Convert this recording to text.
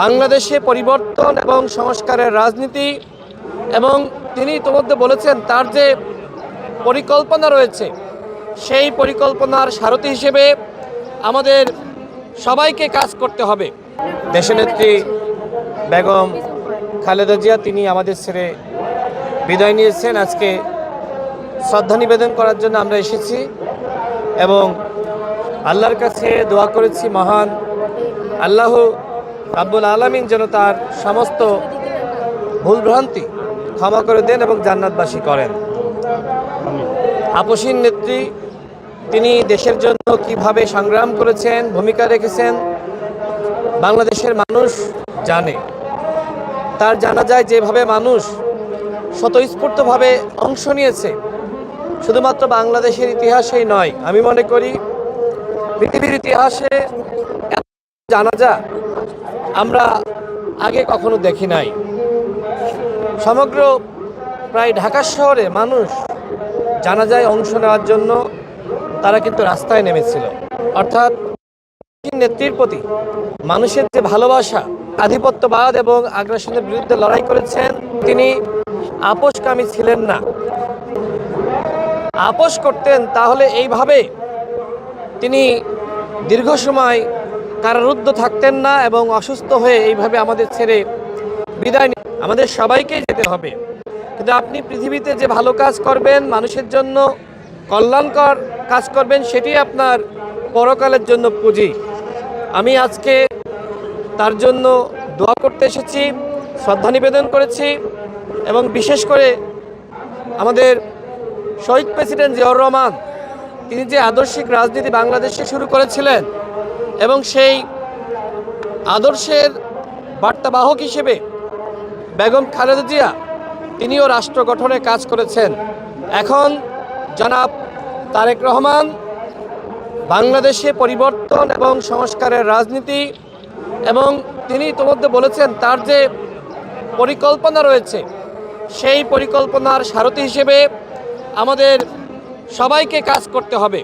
বাংলাদেশে পরিবর্তন এবং সংস্কারের রাজনীতি এবং তিনি ইতোমধ্যে বলেছেন, তার যে পরিকল্পনা রয়েছে, সেই পরিকল্পনার সারথি হিসেবে আমাদের সবাইকে কাজ করতে হবে। দেশনেত্রী বেগম খালেদা জিয়া, তিনি আমাদের ছেড়ে বিদায় নিয়েছেন। আজকে শ্রদ্ধা নিবেদন করার জন্য আমরা এসেছি এবং আল্লাহর কাছে দোয়া করেছি, মহান আল্লাহ রাব্বুল আলমিন যেন তার সমস্ত ভুলভ্রান্তি ক্ষমা করে দেন এবং জান্নাতবাসী করেন। আপসীন নেত্রী, তিনি দেশের জন্য কীভাবে সংগ্রাম করেছেন, ভূমিকা রেখেছেন, বাংলাদেশের মানুষ জানে। তার জানা যায় যেভাবে মানুষ স্বতঃস্ফূর্তভাবে অংশ নিয়েছে, শুধুমাত্র বাংলাদেশের ইতিহাসেই নয়, আমি মনে করি পৃথিবীর ইতিহাসে জানাজা আমরা আগে কখনো দেখি নাই। সমগ্র প্রায় ঢাকা শহরে মানুষ জানাজায় অংশ নেওয়ার জন্য তারা কিন্তু রাস্তায় নেমেছিল। অর্থাৎ নেত্রীর প্রতি মানুষের যে ভালোবাসা, আধিপত্যবাদ এবং আগ্রাসনের বিরুদ্ধে লড়াই করেছেন, তিনি আপোষকামী ছিলেন না। আপোষ করতেন তাহলে এইভাবে তিনি দীর্ঘ সময় কারারুদ্ধ থাকতেন না এবং অসুস্থ হয়ে এইভাবে আমাদের ছেড়ে বিদায় আমাদের সবাইকেই যেতে হবে। কিন্তু আপনি পৃথিবীতে যে ভালো কাজ করবেন, মানুষের জন্য কল্যাণকর কাজ করবেন, সেটি আপনার পরকালের জন্য পুঁজি। আমি আজকে তার জন্য দোয়া করতে এসেছি, শ্রদ্ধা নিবেদন করেছি এবং বিশেষ করে আমাদের শহীদ প্রেসিডেন্ট জিয়াউর রহমান, তিনি যে আদর্শিক রাজনীতি বাংলাদেশে শুরু করেছিলেন এবং সেই আদর্শের বার্তাবাহক হিসেবে বেগম খালেদা জিয়া, তিনিও রাষ্ট্র গঠনে কাজ করেছেন। এখন জনাব তারেক রহমান বাংলাদেশে পরিবর্তন এবং সংস্কারের রাজনীতি এবং তিনি ইতোমধ্যে বলেছেন তার যে পরিকল্পনা রয়েছে, সেই পরিকল্পনার সারথি হিসেবে আমাদের সবাইকে কাজ করতে হবে।